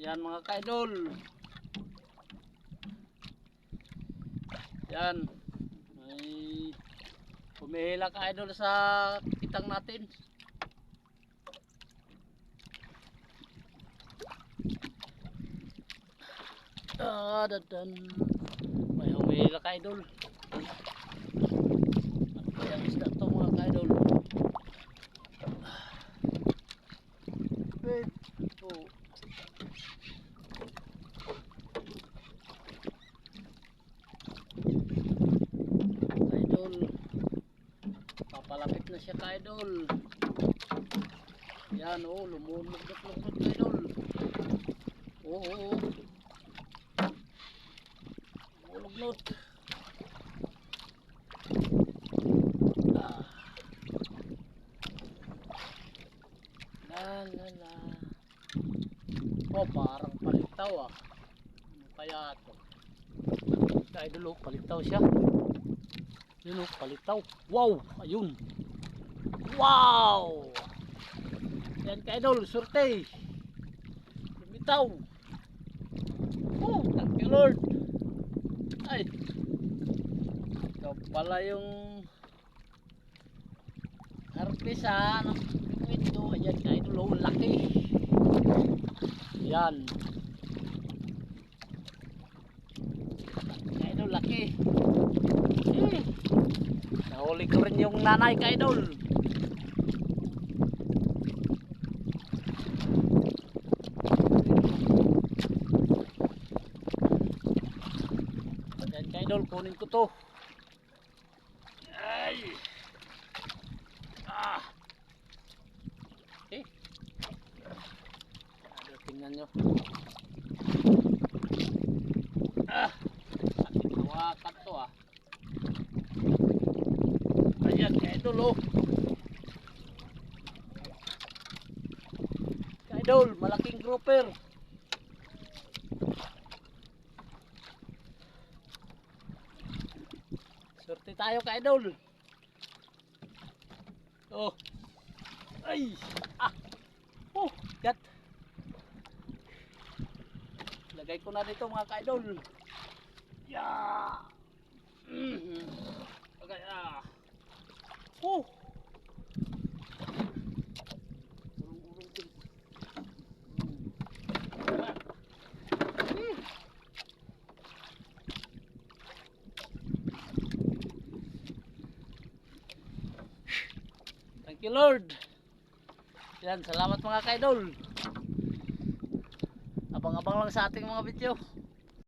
Yan mga kaidol. Yan. May pumihila kaidol sa kitang natin. Ah, dadan. May humihila kaidol. Ano ba yung isda to mga kaidol? Wait. Oh. Idol. Papalapit na siya ka idol. Yan oh, lumulog-log-log idol. Oo, oo. oo. Lumulog-log. Ah. La la la. Oh, parang palitaw ah. Ano kaya to? Kaya idol oh, palitaw siya. Yun oh, palitaw. Wow! Ayun! Wow! Yan ka idol, surte! Lumitaw! Oh, thank you Lord! Ay! Ikaw pala yung ha, ng ito. Ayan ka idol, oh, laki! Yan! Ka idol, laki! Eh, Nahuli ko rin yung nanay ka idol. Ayan ka idol, kunin ko to. Ay! Ah! Eh! Ano, tingnan nyo. Ah! Sakit hawakan to ah. Ayan, ka-idol oh. Ka-idol, malaking grouper. Sorte tayo ka-idol. Oh. Ay! Ah! Oh, gat. Lagay ko na dito mga ka-idol. Yeah! Mhm. Okay, ah. Oh! Thank you Lord. Yan, salamat mga kaidol. Abang-abang lang sa ating mga video.